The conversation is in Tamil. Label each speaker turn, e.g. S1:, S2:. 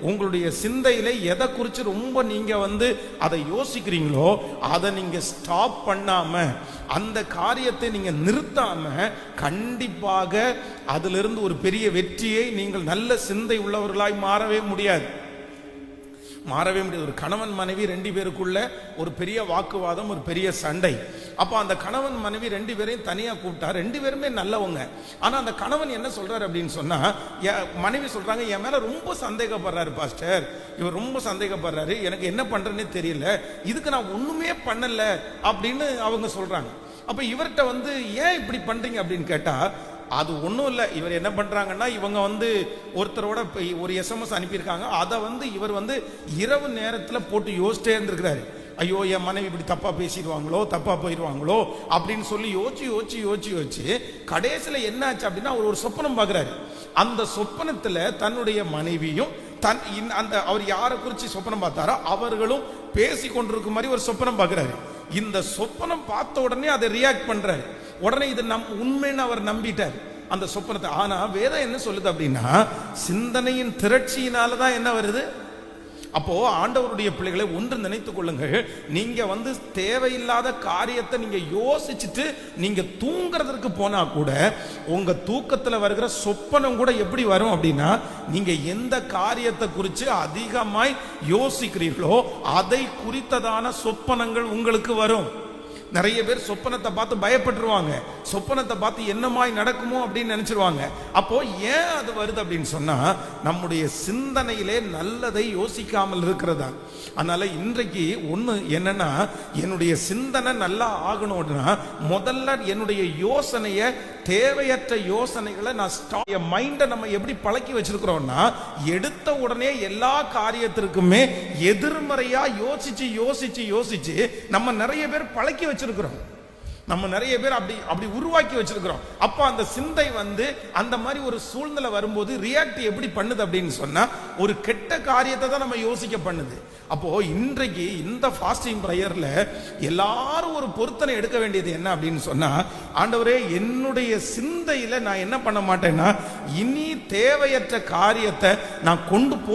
S1: உங்களுடைய சிந்தையில எதை குறித்து ரொம்ப நீங்க வந்து அதை யோசிக்கிறீங்களோ அதை நீங்க ஸ்டாப் பண்ணாம அந்த காரியத்தை நீங்க நிறுத்தாம கண்டிப்பாக அதிலிருந்து ஒரு பெரிய வெற்றியை நீங்கள் நல்ல சிந்தை உள்ளவர்களாய் மாறவே முடியாது. மாறவே முடியாது. ஒரு கணவன் மனைவி ரெண்டு பேருக்குள்ள ஒரு பெரிய வாக்குவாதம் ஒரு பெரிய சண்டை. அப்போ அந்த கணவன் மனைவி ரெண்டு பேரையும் தனியாக கூப்பிட்டா ரெண்டு பேருமே நல்லவங்க. ஆனால் அந்த கணவன் என்ன சொல்றாரு அப்படின்னு சொன்னால் என் மனைவி சொல்றாங்க என் மேலே ரொம்ப சந்தேகப்படுறாரு பாஸ்டர். இவர் ரொம்ப சந்தேகப்படுறாரு. எனக்கு என்ன பண்றேன்னே தெரியல. இதுக்கு நான் ஒன்றுமே பண்ணலை. அப்படின்னு அவங்க சொல்றாங்க. அப்போ இவர்கிட்ட வந்து ஏன் இப்படி பண்றீங்க? அப்படின்னு கேட்டால் அது ஒன்றும் இல்லை. இவர் என்ன பண்ணுறாங்கன்னா இவங்க வந்து ஒருத்தரோட ஒரு எஸ்எம்எஸ் அனுப்பியிருக்காங்க. அதை வந்து இவர் வந்து இரவு நேரத்தில் போட்டு யோசிச்சிட்டே இருந்திருக்கிறாரு. ஐயோ என் மனைவி இப்படி தப்பாக பேசிடுவாங்களோ தப்பாக போயிடுவாங்களோ அப்படின்னு சொல்லி யோசிச்சு யோசிச்சு யோசிச்சு யோசிச்சு கடைசியில் என்ன ஆச்சு அப்படின்னா அவர் ஒரு சொப்பனம் பார்க்குறாரு அந்த சொப்பனத்தில் தன்னுடைய மனைவியும் தன் அந்த அவர் யாரை குறித்து சொப்பனம் பார்த்தாரோ அவர்களும் பேசி கொண்டிருக்கும் மாதிரி ஒரு சொப்பனம் பார்க்குறாரு இந்த சொப்பனம் பார்த்த உடனே அதை ரியாக்ட் பண்ணுறாரு உடனே இது நம் உண்மைன்னு அவர் நம்பிட்டார். அந்த சொப்பனத்தை. ஆனா வேதம் என்ன சொல்லுது அப்படின்னா சிந்தனையின் திரட்சியினால தான் என்ன வருது? அப்போ ஆண்டவருடைய பிள்ளைகளை ஒன்று நினைத்துக் கொள்ளுங்கள். நீங்க வந்து தேவையில்லாத காரியத்தை நீங்க யோசிச்சுட்டு நீங்க தூங்குறதற்கு போனா கூட உங்க தூக்கத்துல வருகிற சொப்பனம் கூட எப்படி வரும் அப்படின்னா நீங்க எந்த காரியத்தை குறித்து அதிகமாய் யோசிக்கிறீர்களோ அதை குறித்ததான சொப்பனங்கள் உங்களுக்கு வரும். நிறைய பேர் சொப்பனத்தை பார்த்து பயப்பட்டுருவாங்க. சொப்பனத்தை பார்த்து என்னமாய் நடக்குமோ அப்படின்னு நினைச்சிருவாங்க. அப்போ ஏன் அது வருது அப்படின்னு சொன்னா நம்முடைய சிந்தனையிலே நல்லதை யோசிக்காமல் இருக்கிறதா? அதனால இன்றைக்கு ஒண்ணு என்னன்னா என்னுடைய சிந்தனை நல்லா ஆகணும்னா முதல்ல என்னுடைய யோசனைய தேவையற்ற யோசனைகளை நான் என் மைண்டை நம்ம எப்படி பழக்கி வச்சிருக்கிறோம்னா எடுத்த உடனே எல்லா காரியத்திற்குமே எதிர்மறையா யோசிச்சு யோசிச்சு யோசிச்சு நம்ம நிறைய பேர் பழக்கி வச்சிருக்கிறோம். நம்ம நிறைய பேர் அப்படி அப்படி உருவாக்கி வச்சிருக்கிறோம். அப்போ அந்த சிந்தை வந்து அந்த மாதிரி ஒரு சூழ்நிலை வரும்போது ரியாக்ட் எப்படி பண்ணுது அப்படின்னு சொன்னா ஒரு கெட்ட காரியத்தை தான் நம்ம யோசிக்க பண்ணுது. அப்போ இன்றைக்கு இந்த ஃபாஸ்டிங் ப்ரேயர்ல எல்லாரும் ஒரு பொருத்தனை எடுக்க வேண்டியது என்ன அப்படின்னு சொன்னா ஆண்டவரே என்னுடைய சிந்தையில நான் என்ன பண்ண மாட்டேன்னா இனி தேவையற்ற காரியத்தை நான் கொண்டு போ